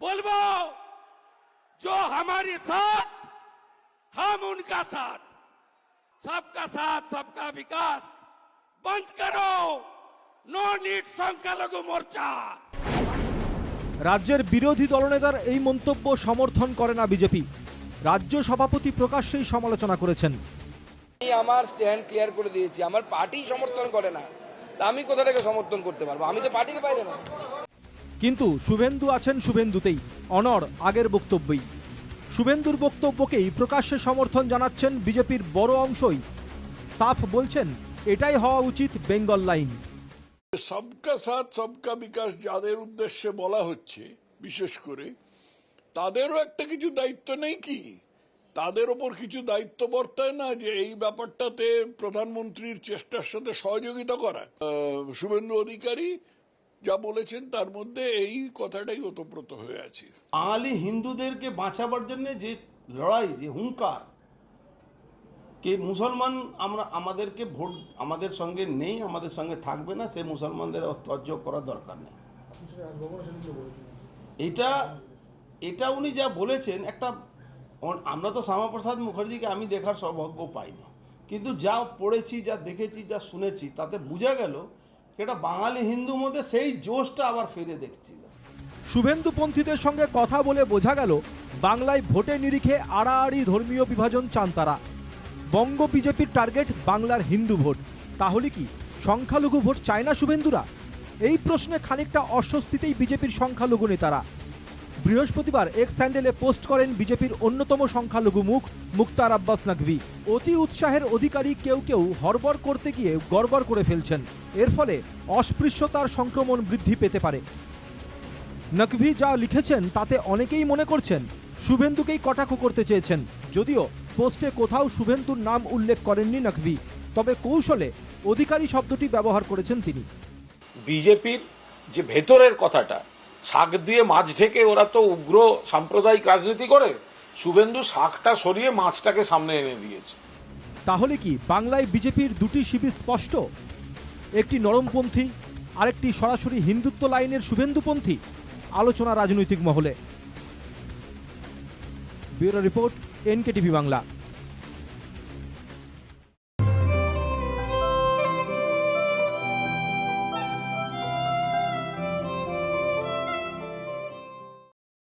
बोलबो जो हमारे साथ हम उनका साथ सबका साथ सबका विकास बंद करो नो नीट संख्यालघु मोर्चा রাজ্যের বিরোধী দলনেতার এই মন্তব্য সমর্থন করে না বিজেপি রাজ্য সভাপতি প্রকাশ্যেই সমালোচনা করেছেন আমি আমার স্ট্যান্ড ক্লিয়ার করে দিয়েছি আমার পার্টি সমর্থন করে না তা আমি কোথা থেকে সমর্থন করতে পারবো আমি তো পার্টির বাইরে না কিন্তু শুভেন্দু আছেন শুভেন্দুতেই, অনর আগের বক্তব্যই। শুভেন্দুর বক্তব্যকেই প্রকাশ্যে সমর্থন জানাচ্ছেন বিজেপির বড় অংশই। সাফ বলছেন, এটাই হওয়া উচিত বেঙ্গল লাইন। সবকা সাথ, সবকা বিকাশ যাদের উদ্দেশ্যে বলা হচ্ছে, বিশেষ করে, তাদেরও একটা কিছু দায়িত্ব নেই কি? তাদের ওপর কিছু দায়িত্ব বর্তায় না যে এই ব্যাপারটাতে প্রধানমন্ত্রীর চেষ্টার সাথে সহযোগিতা করা? শুভেন্দু অধিকারী যা বলেছেন, তার মধ্যে এই কথাটাই ওতপ্রোত হয়ে আছে। বাঙালি হিন্দুদেরকে বাঁচাবার জন্য যে লড়াই, যে হুঙ্কার, কে মুসলমান আমরা, আমাদেরকে ভোট, আমাদের সঙ্গে নেই, আমাদের সঙ্গে থাকবে না, সে মুসলমানদের তর্জ করার দরকার নেই। এটা এটা উনি যা বলেছেন, একটা, আমরা তো শ্যামাপ্রসাদ মুখার্জিকে আমি দেখার সৌভাগ্য পাইনি। কিন্তু যা পড়েছি, যা দেখেছি, যা শুনেছি, তাতে বোঝা গেল এটা বাঙালি হিন্দু মধ্যে সেই জোশটা আবার ফিরে দেখছি। শুভেন্দুপন্থীদের সঙ্গে কথা বলে বোঝা গেল, বাংলায় ভোটে নিরিখে আড়াআড়ি ধর্মীয় বিভাজন চান তারা বঙ্গ বিজেপির টার্গেট বাংলার হিন্দু ভোট। তাহলে কি সংখ্যালঘু ভোট চায় না শুভেন্দুরা? এই প্রশ্নে খানিকটা অস্বস্তিতেই বিজেপির সংখ্যালঘু নেতারা। বৃহস্পতিবার এক্স হ্যান্ডেলে পোস্ট করেন বিজেপির অন্যতম সংখ্যালঘু মুখ মুক্তার আব্বাস নাকভি। অতি উৎসাহের অধিকারী কেউ কেউ হরবর করতে গিয়ে গড়বড় করে ফেলছেন। এর ফলে অস্পৃশ্যতার সংক্রমণ বৃদ্ধি পেতে পারে। নকভি যা লিখেছেন তাতে অনেকেই মনে করছেন, শুভেন্দুকেই কটাক্ষ করতে চেয়েছেন। যদিও পোস্টে কোথাও শুভেন্দুর নাম উল্লেখ করেননি নকভি, তবে কৌশলে অধিকারী শব্দটি ব্যবহার করেছেন তিনি। বিজেপির যে ভেতরের কথাটা শাক দিয়ে মাছ ঢেকে ওরা তো উগ্র সাম্প্রদায়িক রাজনীতি করে। শুভেন্দু শাকটা সরিয়ে মাছটাকে সামনে এনে দিয়েছে। তাহলে কি বাংলায় বিজেপির দুটি শিবির স্পষ্ট? একটি নরমপন্থী, আরেকটি সরাসরি হিন্দুত্ব লাইনের শুভেন্দুপন্থী। আলোচনা রাজনৈতিক মহলে। Bureau report, NKTV Bangla.